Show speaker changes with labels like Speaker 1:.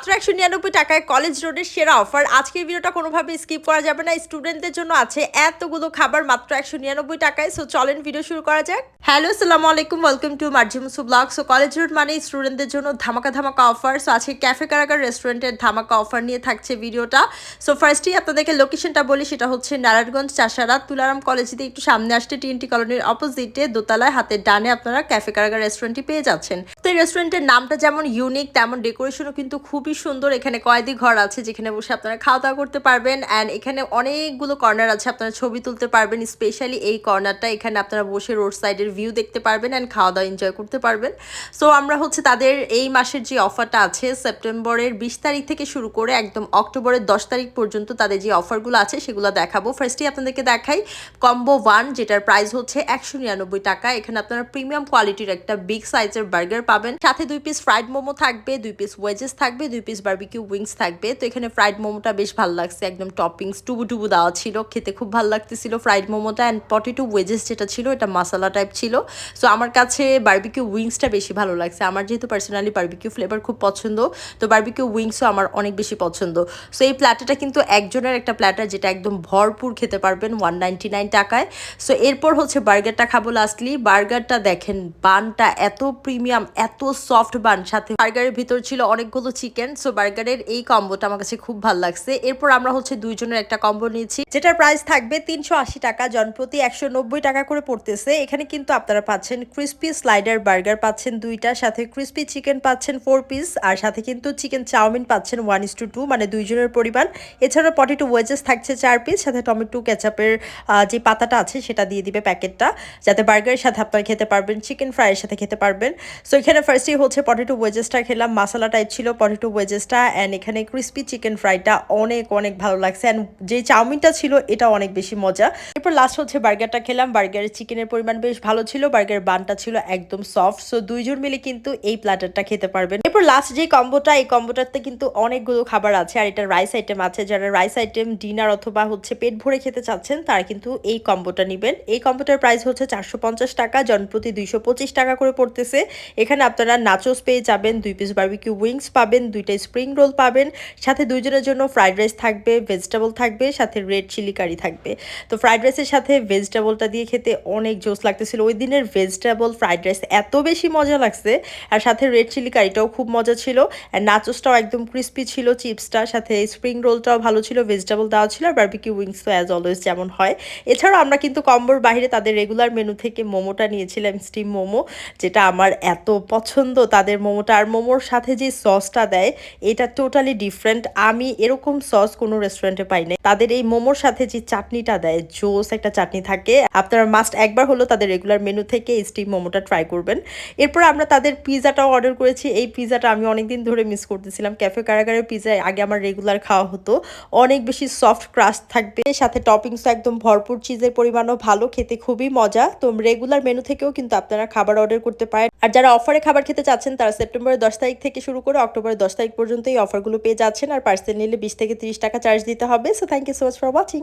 Speaker 1: মাত্র একশো নিরানব্বই টাকায় কলেজ রোডের সেরা অফার আজকের ভিডিওটা কোনোভাবে স্কিপ করা যাবে না। স্টুডেন্টদের জন্য আছে এতগুলো খাবার মাত্র একশো নিরানব্বই টাকায়। সো চলেন ভিডিও শুরু করা যাক। হ্যালো আসসালামু আলাইকুম। ওয়েলকাম টু মার্জিমুসু ব্লগ সো কলেজ রোড মানে স্টুডেন্টদের জন্য ধামাকা ধামাকা অফার সো আজকে ক্যাফে কারাগার রেস্টুরেন্টের ধামাকা অফার নিয়ে থাকছে ভিডিওটা সো ফার্স্টেই আপনাদেরকে লোকেশনটা বলি। সেটা হচ্ছে নারায়ণগঞ্জ, চাষারা। তুলারাম কলেজ দিয়ে একটু সামনে আসতে টিএনটি কলোনির অপোজিটে দোতলায় হাতের ডানে আপনারা ক্যাফে কারাগার রেস্টুরেন্টটি পেয়ে যাচ্ছেন। তো, এই রেস্টুরেন্টের নামটা যেমন ইউনিক তেমন ডেকোরেশনও কিন্তু খুবই সুন্দর। এখানে কয়েদি ঘর আছে যেখানে বসে আপনারা খাওয়া দাওয়া করতে পারবেন। অ্যান্ড এখানে অনেকগুলো কর্নার আছে, আপনারা ছবি তুলতে পারবেন। স্পেশালি এই কর্নারটা এখানে আপনারা বসে রোড সাইডের ভিউ দেখতে পারবেন অ্যান্ড খাওয়া দাওয়া এনজয় করতে পারবেন। সো আমরা হচ্ছে তাদের এই মাসের যে অফারটা আছে সেপ্টেম্বরের বিশ তারিখ থেকে শুরু করে একদম অক্টোবরের দশ তারিখ পর্যন্ত তাদের যে অফারগুলো আছে, সেগুলো দেখাবো। ফার্স্টে আপনাদেরকে দেখাই কম্বো ওয়ান যেটার প্রাইস হচ্ছে একশো নিরানব্বই টাকা। এখানে আপনারা প্রিমিয়াম কোয়ালিটির একটা বিগ সাইজের বার্গার পাবেন। সাথে দুই পিস ফ্রাইড মোমো থাকবে, দুই পিস ওয়েজেস থাকবে, দুই পিস বার্বিকিউ উইংস থাকবে। তো এখানে ফ্রাইড মোমোটা বেশ ভালো লাগছে, একদম টপিংস টুবু টুবু দেওয়া ছিল। খেতে খুব ভালো লাগতেছিল ফ্রাইড মোমোটা অ্যান্ড পটেটো ওয়েজেস যেটা ছিল, এটা মশলা টাইপ ছিল। সো আমার কাছে বার্বিকিউ উইংসটা বেশি ভালো লাগছে। আমার যেহেতু পার্সোনালি বার্বিকিউ ফ্লেভার খুব পছন্দ, তো বার্বিকিউ উইংসও আমার অনেক বেশি পছন্দ। সো এই প্ল্যাটারটা কিন্তু একজনের একটা প্ল্যাটার যেটা একদম ভরপুর খেতে পারবেন ওয়ান নাইনটি নাইন টাকায়। সো এরপর হচ্ছে বার্গারটা খাব লাস্টলি বার্গারটা দেখেন, বানটা এত প্রিমিয়াম এত সফট বান। সাথে বার্গারের ভিতর ছিল অনেকগুলো চিকেন সো বার্গারের এই কম্বোটা আমার কাছে খুব ভালো লাগছে। এরপর আমরা হচ্ছে দুইজনের একটা কম্বো নিয়েছি, যেটার প্রাইস থাকবে তিনশো আশি টাকা জনপ্রতি একশো নব্বই টাকা করে পড়তেছে। এখানে কিন্তু আপনারা পাচ্ছেন ক্রিস্পি স্লাইডার বার্গার পাচ্ছেন দুইটা, সাথে ক্রিস্পি চিকেন পাচ্ছেন ফোর পিস আর সাথে কিন্তু চিকেন চাউমিন পাচ্ছেন ওয়ান ইস টু মানে দুইজনের পরিমাণ। এছাড়া পটেটো ওয়েজেস থাকছে চার পিস সাথে টমেটো ক্যাচাপের যে পাতাটা আছে সেটা দিয়ে দিবে প্যাকেটটা, যাতে বার্গারের সাথে আপনারা খেতে পারবেন চিকেন ফ্রাইয়ের সাথে খেতে পারবেন। সো এখানে ফার্স্টেই হচ্ছে পটেটো ওয়েজেসটা খেলাম মশলা টাইপ ছিল পটেটো ওয়েজেসটা অ্যান্ড এখানে ক্রিস্পি চিকেন ফ্রাইটা অনেক অনেক ভালো লাগছে অ্যান্ড যে চাউমিনটা ছিল এটা অনেক বেশি মজা। এরপর লাস্ট হচ্ছে বার্গারটা খেলাম। বার্গারের চিকেনের পরিমাণ বেশ ভালো ছিল। বার্গারের বানটা ছিল একদম সফট সো দুইজন মিলে কিন্তু এই প্ল্যাটারটা খেতে পারবেন। এরপর লাস্ট যে কম্বোটা এই কম্বোটাতে কিন্তু অনেকগুলো খাবার আছে। আর এটা রাইস আইটেম আছে। যারা রাইস আইটেম ডিনার অথবা হচ্ছে পেট ভরে খেতে চাচ্ছেন, তারা কিন্তু এই কম্বোটা নেবেন। এই কম্বোটার প্রাইস হচ্ছে চারশো পঞ্চাশ টাকা। জনপ্রতি দুইশো পঁচিশ টাকা করে পড়তেছে। এখানে আপনারা নাচোস পেয়ে যাবেন, দুই পিস বার্বিকিউ উইংস পাবেন দুইটা স্প্রিং রোল পাবেন। সাথে দুইজনের জন্য ফ্রাইড রাইস থাকবে ভেজিটেবল থাকবে, সাথে রেড চিলি কারি থাকবে। তো ফ্রাইড রাইসের সাথে ভেজিটেবলটা দিয়ে খেতে অনেক জোস লাগতেছিল। ওই দিনের ভেজিটেবল ফ্রাইড রাইস এত বেশি মজা লাগছে, আর সাথে রেড চিলি কারিটাও খুব মজা ছিল। আর নাচোসটাও একদম ক্রিস্পি ছিল চিপসটা সাথে স্প্রিং রোলটাও ভালো ছিল ভেজিটেবল দেওয়া ছিল, আর বার্বিকিউ উইংস তো অ্যাজ অলওয়েজ যেমন হয়। এছাড়াও আমরা কিন্তু কম্বোর বাইরে তাদের রেগুলার মেনু থেকে মোমোটা নিয়েছিলাম স্টিম মোমো, যেটা আমার এত পছন্দ তাদের মোমোটা। আর মোমোর সাথে যে সসটা দেয় এটা টোটালি ডিফারেন্ট আমি এরকম সস কোনো রেস্টুরেন্টে পাই নাই। তাদের এই মোমোর সাথে যে চাটনিটা দেয়, জোস একটা চাটনি থাকে। আপনারা মাস্ট একবার হলো তাদের রেগুলার মেনু থেকে স্টিম মোমোটা ট্রাই করবেন। এরপর আমরা তাদের পিজাটাও অর্ডার করেছি। এই পিজাটা আমি অনেকদিন ধরে মিস করতেছিলাম। ক্যাফে কারাগারের পিজা আগে আমার রেগুলার খাওয়া হতো। অনেক বেশি সফট ক্রাস্ট থাকবে। সাথে টপিংস একদম ভরপুর চিজের পরিমাণও ভালো, খেতে খুবই মজা। তো রেগুলার মেনু থেকেও কিন্তু আপনারা খাবার অর্ডার করতে পারেন। আর যারা অফারে খাবার খেতে চাচ্ছেন, তারা সেপ্টেম্বরের দশ তারিখ থেকে শুরু করে অক্টোবরের দশ তারিখ পর্যন্ত এই অফারগুলো পেয়ে যাচ্ছেন। আর পার্সেল নিলে বিশ থেকে তিরিশ টাকা চার্জ দিতে হবে। So thank you so much for watching